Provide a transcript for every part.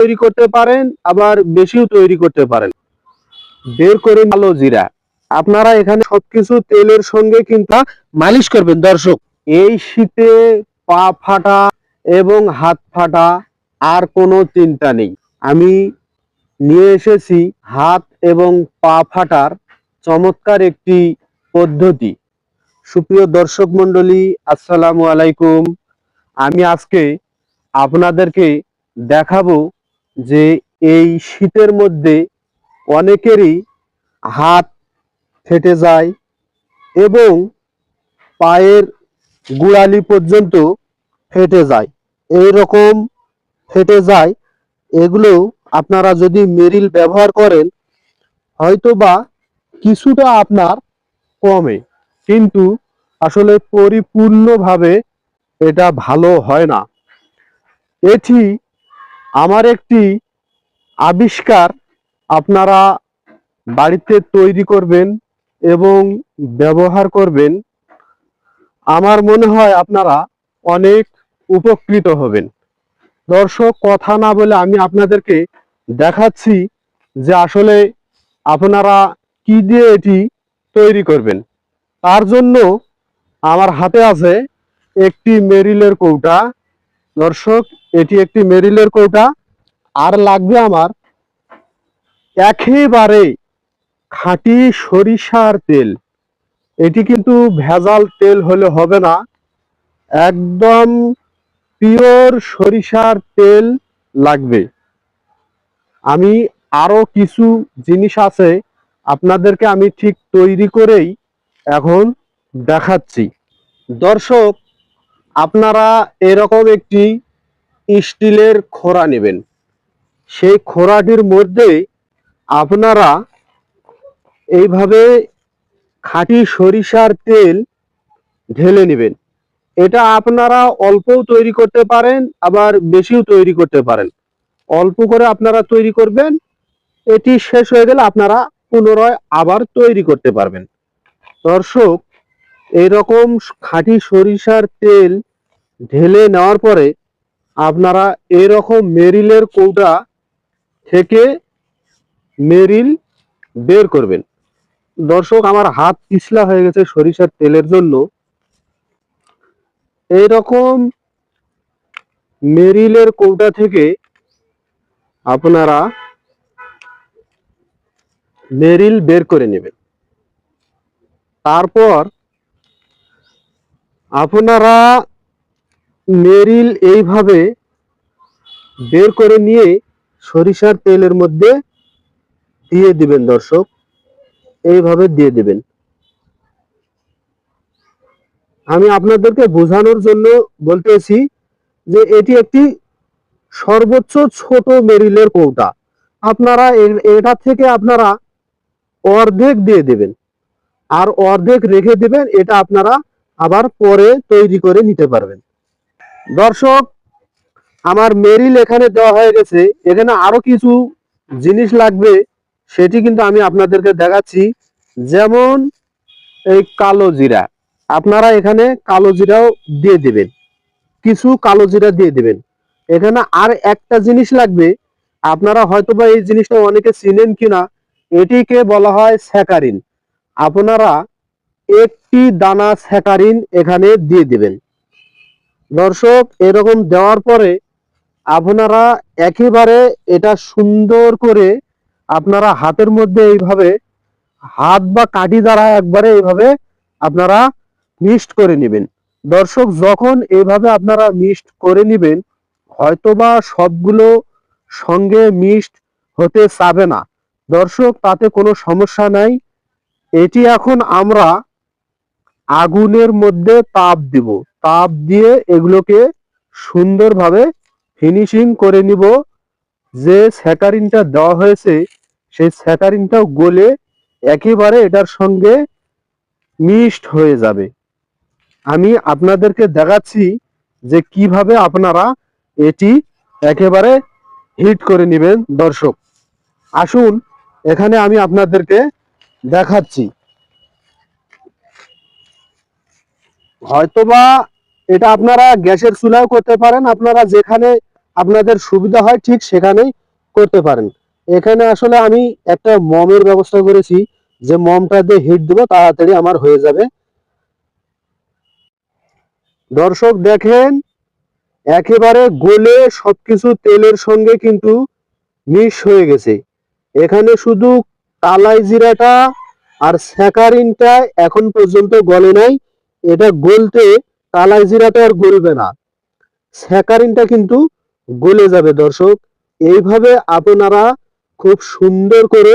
তৈরি করতে পারেন, আবার বেশিও তৈরি করতে পারেন। বের করে কালো জিরা। আপনারা এখানে সবকিছু তেলের সঙ্গে কিন্তু মালিশ করবেন, দর্শক। এই শীতে পা ফাটা এবং হাত ফাটা আর কোনো চিন্তা নেই। আমি নিয়ে এসেছি হাত এবং পা ফাটার চমৎকার একটি পদ্ধতি। সুপ্রিয় দর্শক মণ্ডলী, আসসালামু আলাইকুম। আমি আজকে আপনাদেরকে দেখাবো যে এই শীতের মধ্যে অনেকেরই হাত ফেটে যায় এবং পায়ের গোড়ালি পর্যন্ত ফেটে যায়। এই রকম ফেটে যায়, এগুলো আপনারা যদি মেরিল ব্যবহার করেন, হয়তোবা কিছুটা আপনার কমে। কিন্তু আসলে পরিপূর্ণভাবে এটা ভালো হয় না। এটি আমার একটি আবিষ্কার আপনারা বাড়িতে তৈরি করবেন এবং ব্যবহার করবেন। আমার মনে হয় আপনারা অনেক উপকৃত হবেন। দর্শক, কথা না বলে আমি আপনাদেরকে দেখাচ্ছি যে আসলে আপনারা কি দিয়ে এটি তৈরি করবেন। তার জন্য আমার হাতে আছে একটি মেরিলের কৌটা। দর্শক, এটি একটি মেরিলের কৌটা আর লাগবে আমার একেবারে খাঁটি সরিষার তেল। এটি কিন্তু ভেজাল তেল হলে হবে না। একদম পিওর সরিষার তেল লাগবে। আমি আরও কিছু জিনিস আছে আপনাদেরকে আমি ঠিক তৈরি করেই এখন দেখাচ্ছি। দর্শক আপনারা এরকম একটি স্টিলের খোরা নেবেন। সেই খোরাটির মধ্যে আপনারা এইভাবে খাঁটি সরিষার তেল ঢেলে নেবেন। এটা আপনারা অল্পও তৈরি করতে পারেন, আবার বেশিও তৈরি করতে পারেন। অল্প করে আপনারা তৈরি করবেন, এটি শেষ হয়ে গেলে আপনারা পুনরায় আবার তৈরি করতে পারবেন। দর্শক এইরকম খাঁটি সরিষার তেল ঢেলে নেওয়ার পরে আপনারা এরকম মেরিলের কৌটা থেকে মেরিল বের করবেন। দর্শক, আমার হাত পিছলা হয়ে গেছে সরিষার তেলের জন্য। এইরকম মেরিলের কৌটা থেকে আপনারা মেরিল বের করে নেবেন। তারপর আপনারা মেরিল এইভাবে বের করে নিয়ে সরিষার তেলের মধ্যে দিয়ে দিবেন দর্শক। এইভাবে দিয়ে দিবেন। আমি আপনাদেরকে বোঝানোর জন্য বলতেছি যে এটি একটি সর্বোচ্চ ছোট মেরিলের কৌটা। আপনারা এটা থেকে আপনারা অর্ধেক দিয়ে দেবেন। আর অর্ধেক রেখে দেবেন, এটা আপনারা আবার পরে তৈরি করে নিতে পারবেন। দর্শক, আমার মেরিল এখানে দেওয়া হয়ে গেছে। এখানে আরও কিছু জিনিস লাগবে, সেটি কিন্তু আমি আপনাদেরকে দেখাচ্ছি। যেমন এই কালো জিরা। আপনারা এখানে কালো জিরাও দিয়ে দিবেন। কিছু কালো জিরা দিয়ে দিবেন। এখানে আর একটা জিনিস লাগবে। আপনারা হয়তোবা এই জিনিসটা অনেকে চিনেন কিনা, এটিকে বলা হয় স্যাকারিন। আপনারা একটি দানা স্যাকারিন এখানে দিয়ে দিবেন। দর্শক, এরকম দেওয়ার পরে আপনারা একেবারে এটা সুন্দর করে আপনারা হাতের মধ্যে এইভাবে হাত বা কাঠি দ্বারা একবারে এইভাবে আপনারা মিক্সড করে নেবেন। দর্শক, যখন এইভাবে আপনারা মিক্সড করে নেবেন, হয়তোবা সবগুলো সঙ্গে মিক্সড হতে চাবে না। দর্শক, তাতে কোনো সমস্যা নাই। এটি এখন আমরা আগুনের মধ্যে তাপ দিব। তাপ দিয়ে এগুলোকে সুন্দরভাবে ফিনিশিং করে নিব। যে স্যাকারিনটা দেওয়া হয়েছে, সেই স্যাকারিনটাও গলে একেবারে এটার সঙ্গে মিক্সড হয়ে যাবে। আমি আপনাদেরকে দেখাচ্ছি যে কীভাবে আপনারা এটি একেবারে হিট করে নেবেন, দর্শক। আসুন, এখানে আমি আপনাদেরকে দেখাচ্ছি। হয়তোবা এটা আপনারা গ্যাসের চুলাও করতে পারেন, আপনারা যেখানে আপনাদের সুবিধা হয় ঠিক সেখানেই করতে পারেন। এখানে আসলে আমি একটা মমের ব্যবস্থা করেছি, যে মমটা দিয়ে হিট দেবো, তাড়াতাড়ি আমার হয়ে যাবে। দর্শক দেখেন, একেবারে গলে সবকিছু তেলের সঙ্গে কিন্তু মিশ হয়ে গেছে। এখানে শুধু কালাই জিরাটা আর স্যাকারিনটা এখন পর্যন্ত গলে নাই। এটা গলতে কালাই জিরাটা আর গলবে না। স্যাকারিনটা কিন্তু গলে যাবে দর্শক। এইভাবে আপনারা খুব সুন্দর করে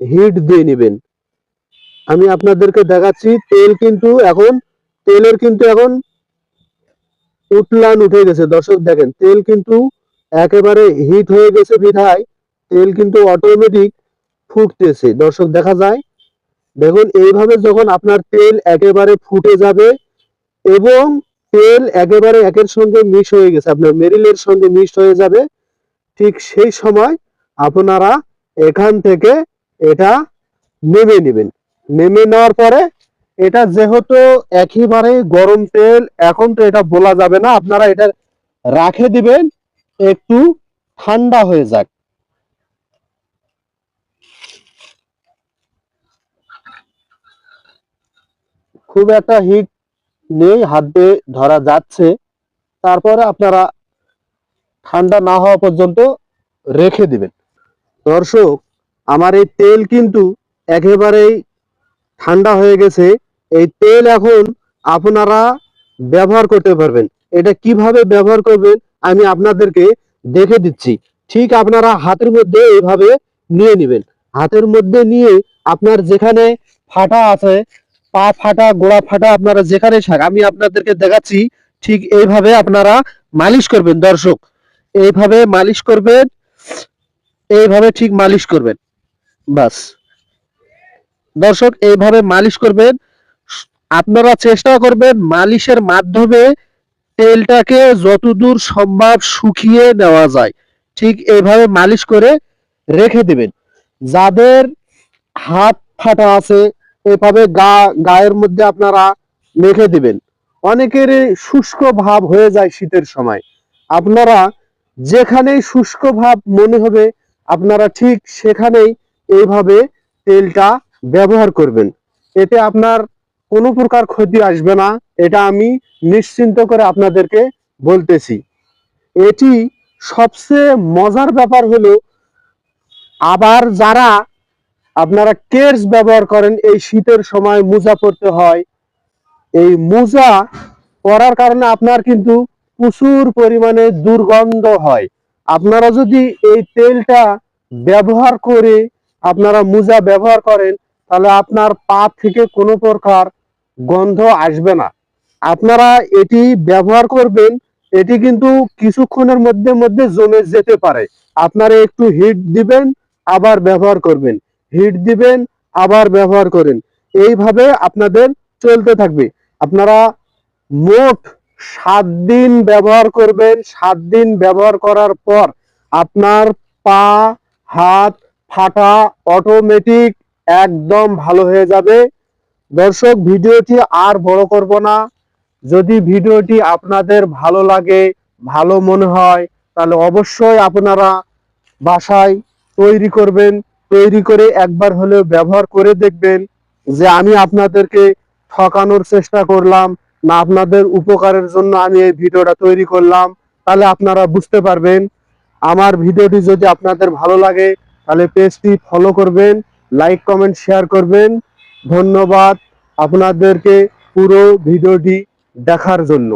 হিট দিয়ে নেবেন। আমি আপনাদেরকে দেখাচ্ছি, তেল কিন্তু এখন, তেলের কিন্তু এখন উঠলান উঠে গেছে। দর্শক দেখেন, তেল কিন্তু একেবারে হিট হয়ে গেছে বিধায়। তেল কিন্তু অটোমেটিক ফুটতেছে। দর্শক দেখা যায় দেখুন, এইভাবে যখন আপনার তেল একেবারে ফুটে যাবে এবং তেল একেবারে একের সঙ্গে মিশ হয়ে গেছে, আপনার মেরিলের সঙ্গে মিশ হয়ে যাবে, ঠিক সেই সময় আপনারা এখান থেকে এটা নেমে নেবেন। নেমে নেওয়ার পরে এটা যেহেতু একেবারে গরম তেল, এখন তো এটা বলা যাবে না, আপনারা এটা রাখে দিবেন, একটু ঠান্ডা হয়ে যাক। খুব একটা হিট নেই, হাত দিয়ে ধরা যাচ্ছে। তারপরে আপনারা ঠান্ডা না হওয়া পর্যন্ত রেখে দিবেন। দর্শক, আমার এই তেল কিন্তু একেবারেই ঠান্ডা হয়ে গেছে। এই তেল এখন আপনারা ব্যবহার করতে পারবেন। এটা কীভাবে ব্যবহার করবেন আমি আপনাদেরকে দেখে দিচ্ছি। ঠিক আপনারা হাতের মধ্যে এইভাবে নিয়ে নেবেন। হাতের মধ্যে নিয়ে আপনার যেখানে ফাটা আছে পা ফাটা, গোড়া ফাটা আপনারা যেখানে থাক আমি আপনাদেরকে দেখাচ্ছি, ঠিক এইভাবে আপনারা মালিশ করবেন, দর্শক। এইভাবে মালিশ করবেন, এইভাবে ঠিক মালিশ করবেন, বাস। দর্শক, এইভাবে মালিশ করবেন, আপনারা চেষ্টা করবেন মালিশের মাধ্যমে তেলটাকে যতদূর সম্ভব শুকিয়ে নেওয়া যায়, ঠিক এইভাবে মালিশ করে রেখে দিবেন। যাদের হাত ফাটা আছে এভাবে গা, গায়ের মধ্যে আপনারা মেখে দিবেন। অনেকের শুষ্ক ভাব হয়ে যায় শীতের সময়। আপনারা যেখানেই শুষ্ক ভাব মনে হবে, আপনারা ঠিক সেখানেই এইভাবে তেলটা ব্যবহার করবেন। এতে আপনার কোনো প্রকার ক্ষতি আসবে না, এটা আমি নিশ্চিন্ত করে আপনাদেরকে বলতেছি। এটি সবচেয়ে মজার ব্যাপার হলো, আবার যারা আপনারা কেয়ার্স ব্যবহার করেন, এই শীতের সময় মোজা পরতে হয়। এই মোজা পরার কারণে আপনার কিন্তু প্রচুর পরিমাণে দুর্গন্ধ হয়। আপনারা যদি এই তেলটা ব্যবহার করে আপনারা মোজা ব্যবহার করেন, তাহলে আপনার পা থেকে কোনো প্রকার গন্ধ আসবে না। আপনারা এটি ব্যবহার করবেন, এটি কিন্তু কিছুক্ষণের মধ্যে মধ্যে জমে যেতে পারে। আপনারা একটু হিট দিবেন, আবার ব্যবহার করবেন। হিট দিবেন, আবার ব্যবহার করেন। এইভাবে আপনাদের চলতে থাকবে। আপনারা মোট সাত দিন ব্যবহার করবেন। সাত দিন ব্যবহার করার পর আপনার পা, হাত, ফাটা অটোমেটিক একদম ভালো হয়ে যাবে। দর্শক, ভিডিওটি আর বড় করব না। যদি ভিডিওটি আপনাদের ভালো লাগে, ভালো মনে হয়, তাহলে অবশ্যই আপনারা বাসায় তৈরি করবেন। তৈরি করে একবার হলেও ব্যবহার করে দেখবেন যে আমি আপনাদেরকে ঠকানোর চেষ্টা করলাম, না আপনাদের উপকারের জন্য আমি এই ভিডিওটা তৈরি করলাম, তাহলে আপনারা বুঝতে পারবেন। আমার ভিডিওটি যদি আপনাদের ভালো লাগে, তাহলে পেজটি ফলো করবেন, লাইক, কমেন্ট, শেয়ার করবেন। ধন্যবাদ আপনাদেরকে পুরো ভিডিওটি দেখার জন্য।